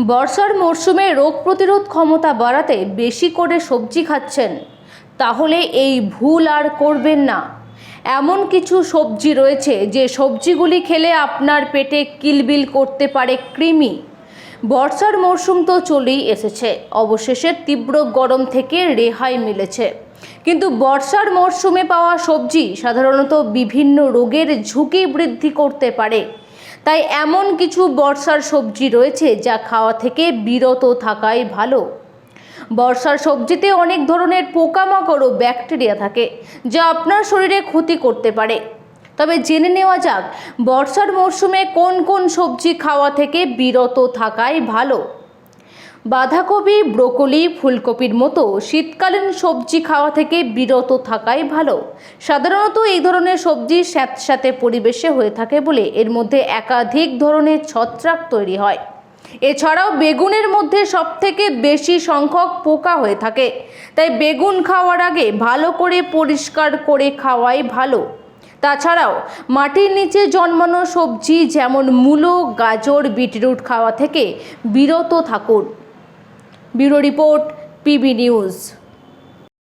বর্ষার মরশুমে রোগ প্রতিরোধ ক্ষমতা বাড়াতে বেশি করে সবজি খাচ্ছেন। তাহলে এই ভুল আর করবেন না। এমন কিছু সবজি রয়েছে যে সবজিগুলি খেলে আপনার পেটে কিলবিল করতে পারে কৃমি। বর্ষার মরশুম তো চলেই এসেছে। অবশেষে তীব্র গরম থেকে রেহাই মিলেছে। কিন্তু বর্ষার মরশুমে পাওয়া সবজি সাধারণত বিভিন্ন রোগের ঝুঁকি বৃদ্ধি করতে পারে। তাই এমন কিছু বর্ষার সবজি রয়েছে যা খাওয়া থেকে বিরত থাকাই ভালো। বর্ষার সবজিতে অনেক ধরনের পোকামাকড় ও ব্যাকটেরিয়া থাকে, যা আপনার শরীরে ক্ষতি করতে পারে। তবে জেনে নেওয়া যাক, বর্ষার মরশুমে কোন কোন সবজি খাওয়া থেকে বিরত থাকাই ভালো। বাঁধাকপি, ব্রোকলি, ফুলকপির মতো শীতকালীন সবজি খাওয়া থেকে বিরত থাকাই ভালো। সাধারণত এই ধরনের সবজি স্যাঁতস্যাঁতে পরিবেশে হয়ে থাকে বলে এর মধ্যে একাধিক ধরনের ছত্রাক তৈরি হয়। এছাড়াও বেগুনের মধ্যে সবথেকে বেশি সংখ্যক পোকা হয়ে থাকে। তাই বেগুন খাওয়ার আগে ভালো করে পরিষ্কার করে খাওয়াই ভালো। তাছাড়াও মাটির নিচে জন্মানো সবজি যেমন মূলো, গাজর, বিটরুট খাওয়া থেকে বিরত থাকুন। Bureau report PB news.